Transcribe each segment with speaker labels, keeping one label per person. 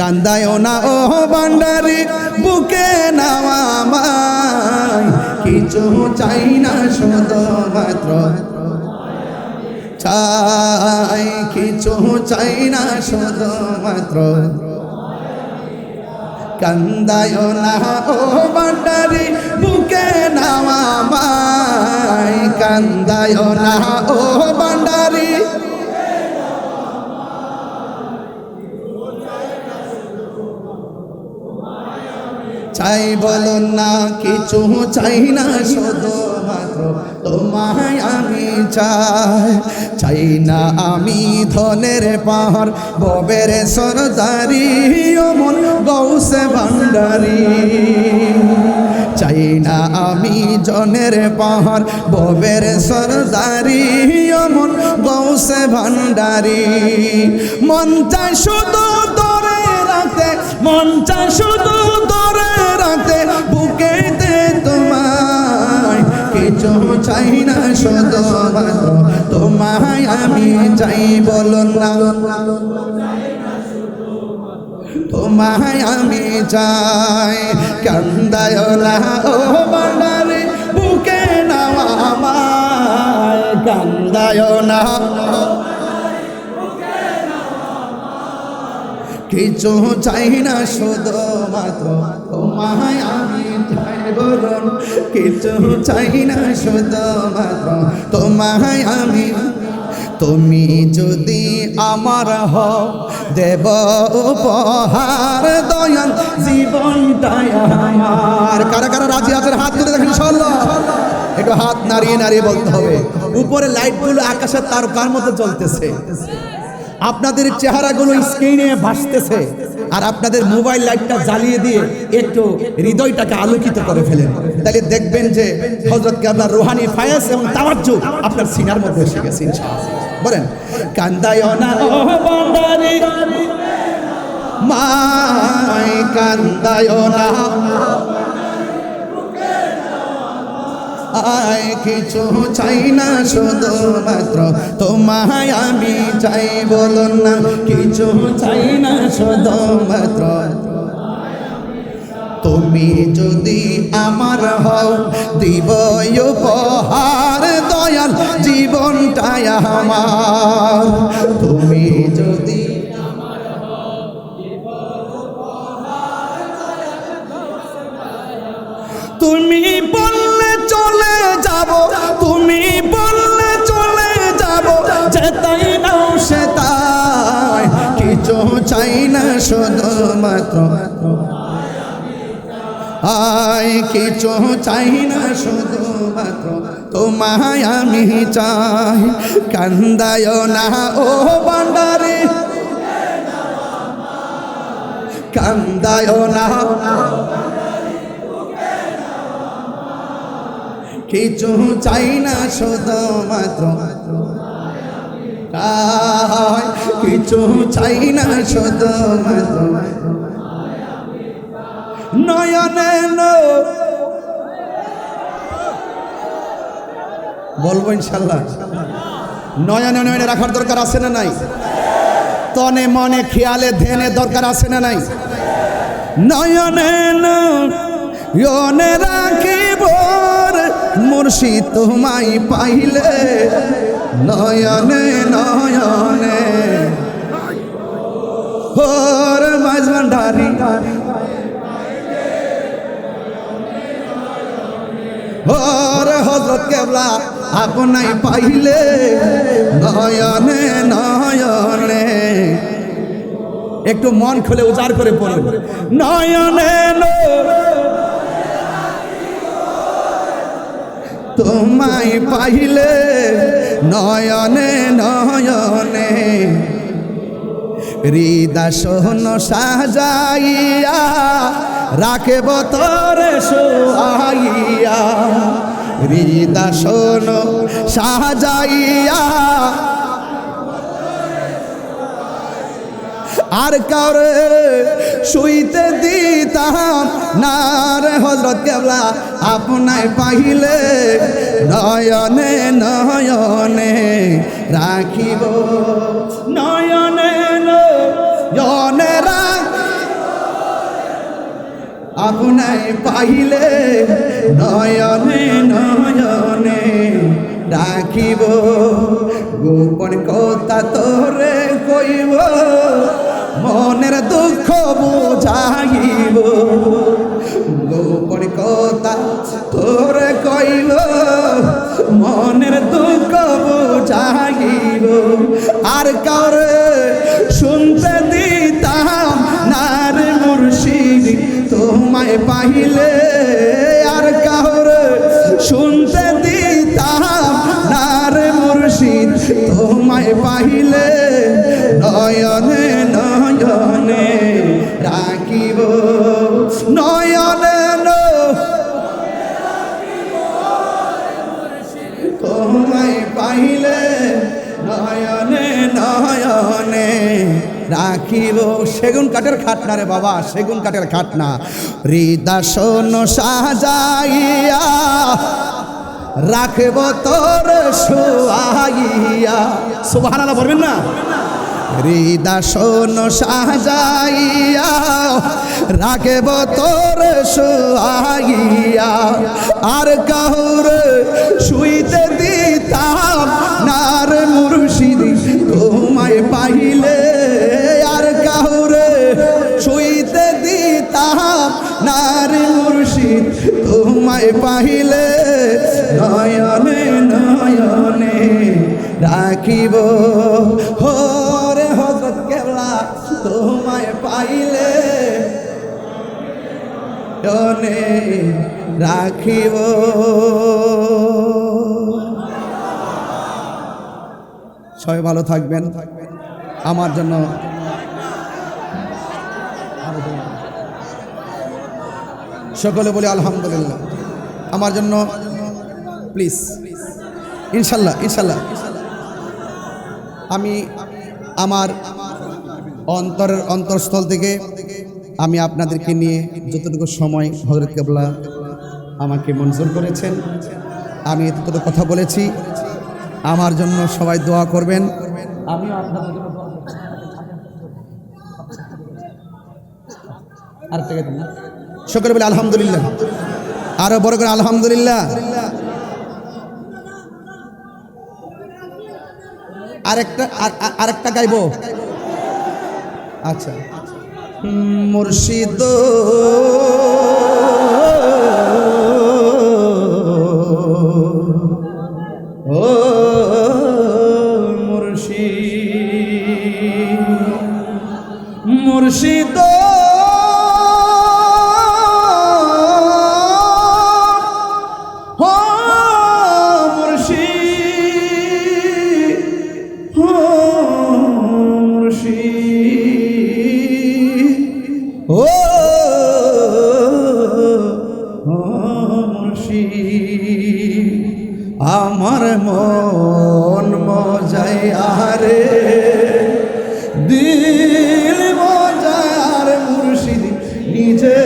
Speaker 1: কান্দায় না, ও বান্ডারি বুকে নামাই কিছু চাই না, শুধু মাত্র চাই। কিছু চাই না, শুধু মাত্র কান্দায় না, ও বান্ডারি চাই বলুন না, কিছু চাই না, শুধু তোমায় আমি চাই। চাই না আমি ধনের পাহাড়, ববের সরদারি অমন গৌসে ভান্ডারি। চাই না আমি জনের পাহাড়, ববের সরদারি অমন গৌসে ভান্ডারি। মন চাই শুধু তোরে রাখতে, মন চাই শুধু তোরে রাখতে বুকেতে তোমায়। কিছু চাই না শুধু তোমায় আমি চাই বলো না। তোমায় আমি চাই। কান্দায় না ও বান্ডারে বুকে নাও আমায়। কান্দায় না কিছু চাই না শুধু মাত্র তোমায় আমি চাই কিছু চাই না, শুধু মাত্র তোমায় আমি। তুমি যদি আমার হও, দেব উপহার দয়াল জীবনটাই আমার কারা কারা রাজি আছেন, হাত তুলে দেখেন, ইনশাআল্লাহ। একটু হাত নাড়িয়ে নাড়িয়ে বলতে হবে। উপরে লাইটগুলো আকাশের তারকার মতো জ্বলতেছে। আপনাদের চেহারাগুলো স্ক্রিনে ভাসতেছে। আর আপনাদের মোবাইল লাইটটা জ্বালিয়ে দিয়ে একটু হৃদয়টাকে আলোকিত করে ফেলেন। তাহলে দেখবেন যে হজরতকে আপনার রোহানি ফায়াস এবং তাওয়াজ্জু আপনার সিনার মধ্যে এসে গেছে বলেন, কান্দায় অনা ও কান্দায় আয় কিছু চাই না, শুধু মাত্র তোমায় আমি চাই বলুন না, কিছু চাই না, শুধু মাত্র। তুমি যদি আমার হও, দিব উপহার, দয়াল জীবনটাই আমার। তুমি যদি তুমি বললে চাই না শুধু মাত্র। আয় কিছু চাই না শুধু মাত্র। তোমায় আমি চাই। কান্দায় না, ও বান্ডারে কান্দায় না। কিছু চাই না শুধু কিছু চাই না মাত্র নয়নে বলব ইনশাল্লাহ। নয়নে নয়নে রাখার দরকার আছে না নাই? তনে মনে খেয়ালে ধ্যানে দরকার আছে না নাই? নয়নে নয়নে রাখিব মুর্শিদ তোমায় পাইলে। নয়নে নয়নে। হোর মাঝ ভান্ডারি। হোর হজরত কেবলা আপনাই পাইলে। নয়নে নয়নে। একটু মন খুলে উজাড় করে পড়ুন নয়নে। তোমায় পাইলে। নয়নে নয়নে। হৃদাসন সাজাইয়া। বতরে সোহাইয়া হৃদাসন সাজাইয়া। আর কারে শুইতে দিতাম না রে হজরত কেবলা। আপনায় পাহিলে নয়নে নয়নে রাখিব। নয়নে নয়নে আপনায় পাহিলে নয়নে নয়নে রাখিব। গোপন কথা তোরে কইব। দুঃখ বুঝাইব। গোপন কথা তোরে কইব মনের দুঃখ বুঝাইব। আর কারে শুনতে দিতাম নার মুর্শিদ, তোমায় পাইলে। আর কারে শুনতে দিতাম নার মুর্শিদ, তোমায় পাইলে। নয়নে নয়নে রাখিব। নয়নে তোমায় পাইলে নয়নে নয়নে রাখিব। সেগুন কাঠের খাটনা রে বাবা, সেগুন কাঠের খাটনা। হৃদাসন সাজাইয়া রাখব তোর শুয়াইয়া। সুবহানাল্লাহ বলবেন না? হৃদাসন সাজাইয়া, রাখব তোর শুয়াইয়া আর কাহুর শুইতে দিতাম, নার মুর্শিদ তোমায় পাইলে। আর কাহুর শুইতে দিতাম, নার মুর্শিদ তোমায় পাইলে। নয়নে নয়নে রাখিব নয়নে রাখিব। সবাই ভালো থাকবেন। আমার জন্য সকলে বলি আলহামদুলিল্লাহ। আমার জন্য প্লিজ, ইনশাল্লাহ ইনশাল্লাহ। আমি আমার অন্তরের অন্তরস্থল থেকে আমি আপনাদেরকে নিয়ে যতটুকু সময় হজরত কেবলা আমাকে মঞ্জুর করেছেন, আমি এতটুকু কথা বলেছি। আমার জন্য সবাই দোয়া করবেন। আমিও সকলে বলে আলহামদুলিল্লাহ। আরও বড় করে আলহামদুলিল্লাহ। আরেকটা, আর- আর- আরেকটা গাইবো? আচ্ছা। মুর্শিদ। দিল মজার মুর্শিদ নিজে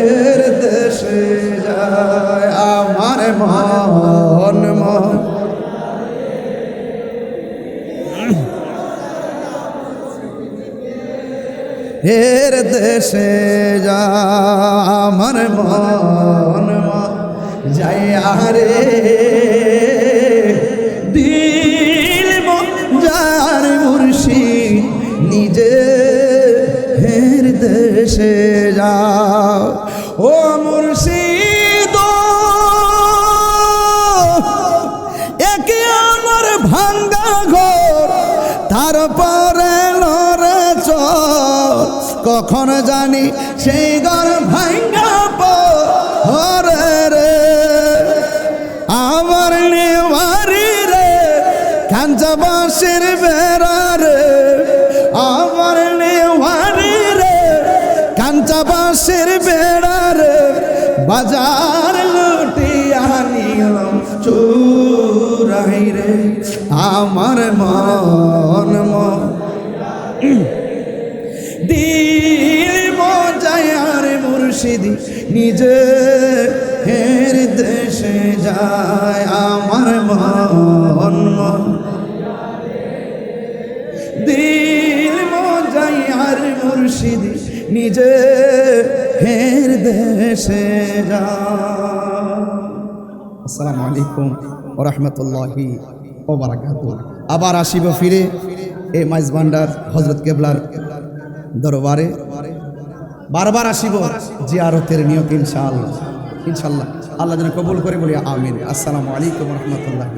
Speaker 1: এর দেশে যায়। আমার মন মন। এর দেশে যা আমার মন। যাই আরে কখন জানি সেই ঘর ভাঙ্গা পরে রে? আমার নেওয়ারি রে কাঞ্চা বাঁশের বেড়া রে। আমার নেওয়ারি রে কাঞ্চা বাঁশের বেড়া রে। বাজার লুটিয়া নিলাম চুরাই রে। আমার মন মুর্শিদি নিজে হের দেশে যায়, আমার মন দিল মজায়ার আর মুর্শিদ নিজে হের দেশে যা আসসালামু আলাইকুম ওরহমতুল্লাহি ওবারাকাতু। আবার আসিব ফিরে এই মাইজ ভান্ডার হজরত কেবলার দরবারে। বারবার আসিব যে জিয়ারতের নিয়ত ইনশাআল্লাহ। ইনশাআল্লাহ। আল্লাহ যেন কবুল করে বলি, আমিন। আসসালামু আলাইকুম রহমতুল্লাহ